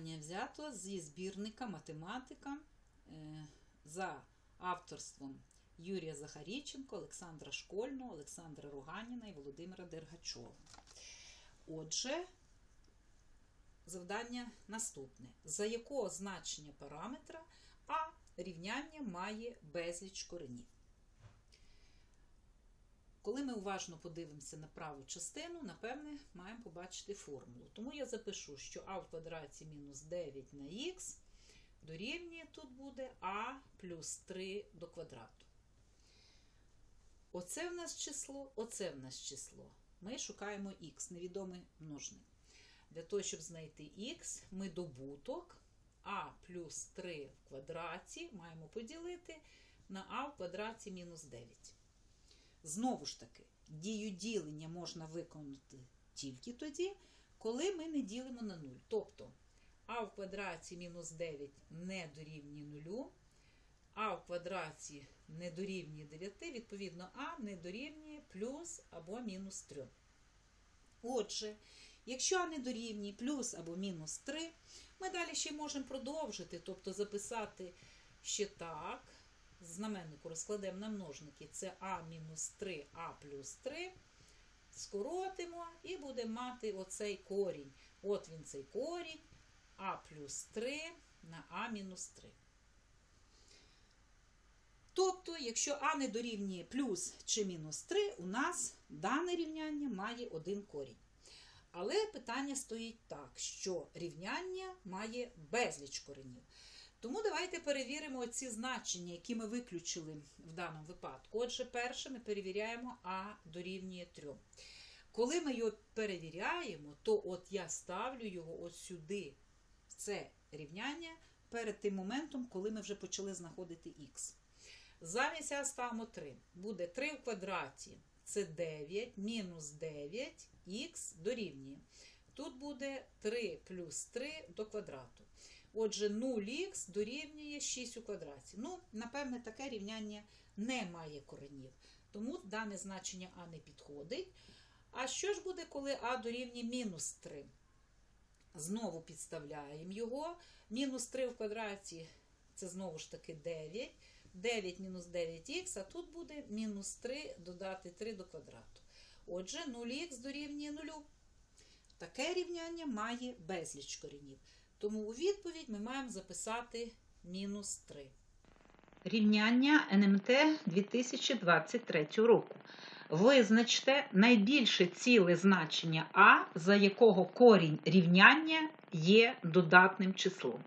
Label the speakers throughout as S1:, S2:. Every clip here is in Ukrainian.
S1: завдання взято зі збірника математика е, за авторством Юрія Захаріченко, Олександра Школьного, Олександра Руганіна і Володимира Дергачова. Отже, завдання наступне: за якого значення параметра А рівняння має безліч коренів? Коли ми уважно подивимося на праву частину, напевне, маємо побачити формулу. Тому я запишу, що а в квадраті мінус 9 на х дорівнює тут буде а плюс 3 до квадрату. Оце в нас число, оце в нас число. Ми шукаємо х, невідомий множник. Для того, щоб знайти х, ми добуток а плюс 3 в квадраті маємо поділити на а в квадраті мінус 9. Знову ж таки, дію ділення можна виконати тільки тоді, коли ми не ділимо на 0. Тобто а в квадраті мінус 9 не дорівнює 0, а в квадраті не дорівнює 9, відповідно, а не дорівнює плюс або мінус 3. Отже, якщо а не дорівнює плюс або мінус 3, ми далі ще можемо продовжити, тобто записати ще так знаменнику розкладемо на множники, це а мінус 3, а плюс 3. Скоротимо і будемо мати оцей корінь. От він цей корінь, а плюс 3 на а мінус 3. Тобто, якщо а не дорівнює плюс чи мінус 3, у нас дане рівняння має один корінь. Але питання стоїть так, що рівняння має безліч коренів. Тому давайте перевіримо ці значення, які ми виключили в даному випадку. Отже, перше ми перевіряємо А дорівнює 3. Коли ми його перевіряємо, то от я ставлю його ось сюди, в це рівняння, перед тим моментом, коли ми вже почали знаходити х. Замість А ставимо 3. Буде 3 в квадраті. Це 9, мінус 9, х дорівнює. Тут буде 3 плюс 3 до квадрату. Отже, 0х дорівнює 6 у квадраті. Ну, напевне, таке рівняння не має коренів. Тому дане значення А не підходить. А що ж буде, коли А дорівнює мінус 3? Знову підставляємо його. Мінус 3 в квадраті це знову ж таки 9. 9 мінус 9х, а тут буде мінус 3 додати 3 до квадрату. Отже, 0х дорівнює 0. Таке рівняння має безліч коренів. Тому у відповідь ми маємо записати мінус 3. Рівняння НМТ 2023 року. Визначте найбільше ціле значення А, за якого корінь рівняння є додатним числом.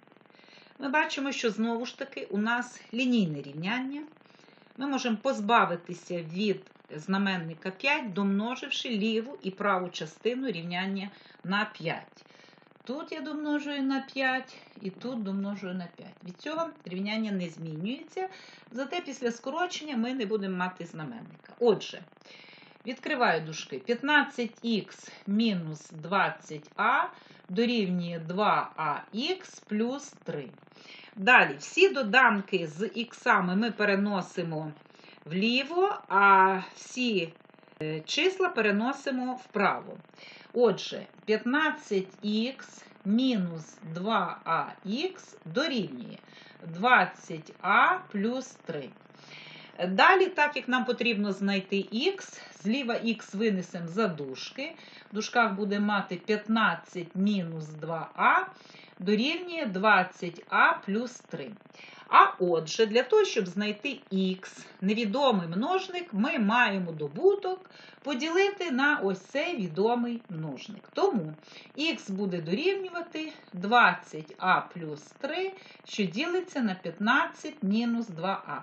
S1: Ми бачимо, що знову ж таки у нас лінійне рівняння. Ми можемо позбавитися від знаменника 5, домноживши ліву і праву частину рівняння на 5. Тут я домножую на 5 і тут домножую на 5. Від цього рівняння не змінюється, зате після скорочення ми не будемо мати знаменника. Отже, відкриваю дужки. 15х мінус 20а дорівнює 2ах плюс 3. Далі, всі доданки з іксами ми переносимо вліво, а всі е, числа переносимо вправо. Отже, 15х мінус 2ах дорівнює 20а плюс 3. Далі, так як нам потрібно знайти х, зліва х винесемо за дужки. В дужках буде мати 15 мінус 2а дорівнює 20а плюс 3. А отже, для того, щоб знайти х, невідомий множник, ми маємо добуток поділити на ось цей відомий множник. Тому х буде дорівнювати 20а плюс 3, що ділиться на 15 мінус 2а.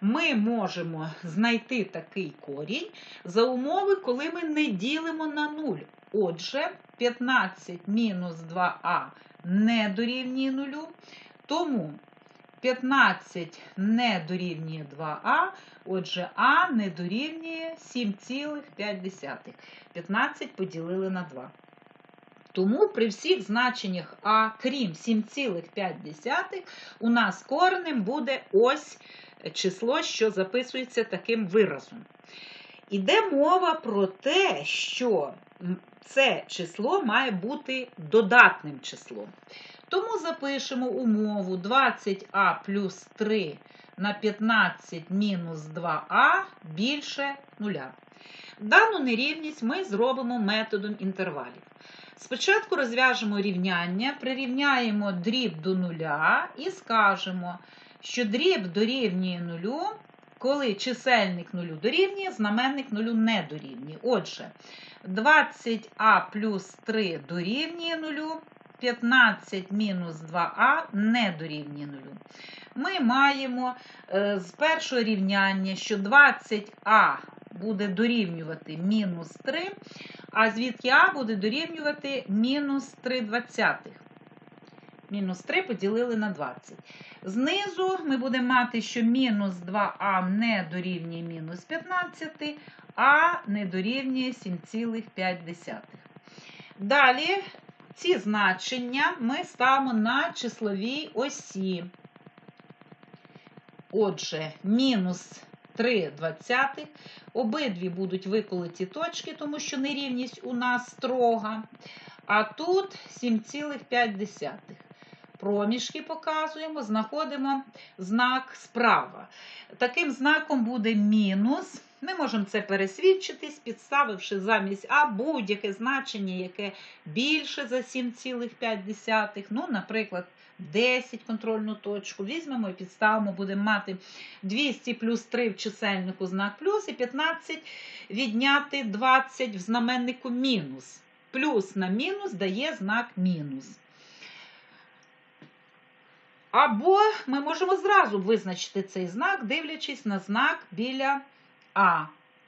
S1: Ми можемо знайти такий корінь за умови, коли ми не ділимо на 0. Отже, 15 мінус 2а не дорівнює 0, тому 15 не дорівнює 2а, отже, а не дорівнює 7,5. 15 поділили на 2. Тому при всіх значеннях А, крім 7,5, у нас коренем буде ось число, що записується таким виразом. Іде мова про те, що це число має бути додатним числом. Тому запишемо умову 20а плюс 3 на 15 мінус 2а більше нуля. Дану нерівність ми зробимо методом інтервалів. Спочатку розв'яжемо рівняння, прирівняємо дріб до нуля і скажемо, що дріб дорівнює нулю, коли чисельник нулю дорівнює, знаменник нулю не дорівнює. Отже, 20а плюс 3 дорівнює нулю, 15 мінус 2а не дорівнює нулю. Ми маємо е, з першого рівняння, що 20а буде дорівнювати мінус 3, а звідки а буде дорівнювати мінус 3 двадцятих. Мінус 3 поділили на 20. Знизу ми будемо мати, що мінус 2а не дорівнює мінус 15, а не дорівнює 7,5. Далі ці значення ми ставимо на числовій осі. Отже, мінус 3 двадцятих. Обидві будуть виколоті точки, тому що нерівність у нас строга. А тут 7,5. Проміжки показуємо, знаходимо знак справа. Таким знаком буде мінус. Ми можемо це пересвідчитись, підставивши замість А будь-яке значення, яке більше за 7,5. Ну, наприклад, 10 контрольну точку. Візьмемо і підставимо, будемо мати 200 плюс 3 в чисельнику знак плюс і 15 відняти 20 в знаменнику мінус. Плюс на мінус дає знак мінус. Або ми можемо зразу визначити цей знак, дивлячись на знак біля А.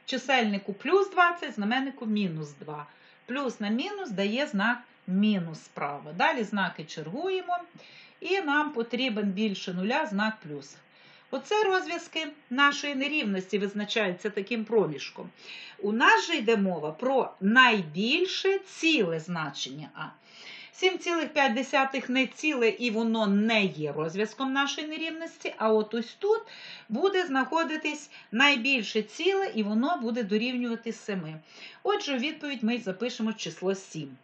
S1: Чисельнику плюс 20, знаменнику мінус 2. Плюс на мінус дає знак мінус справа. Далі знаки чергуємо, і нам потрібен більше нуля знак плюс. Оце розв'язки нашої нерівності визначаються таким проміжком. У нас же йде мова про найбільше ціле значення А. 7,5 не ціле і воно не є розв'язком нашої нерівності, а от ось тут буде знаходитись найбільше ціле і воно буде дорівнювати 7. Отже, відповідь ми запишемо число 7.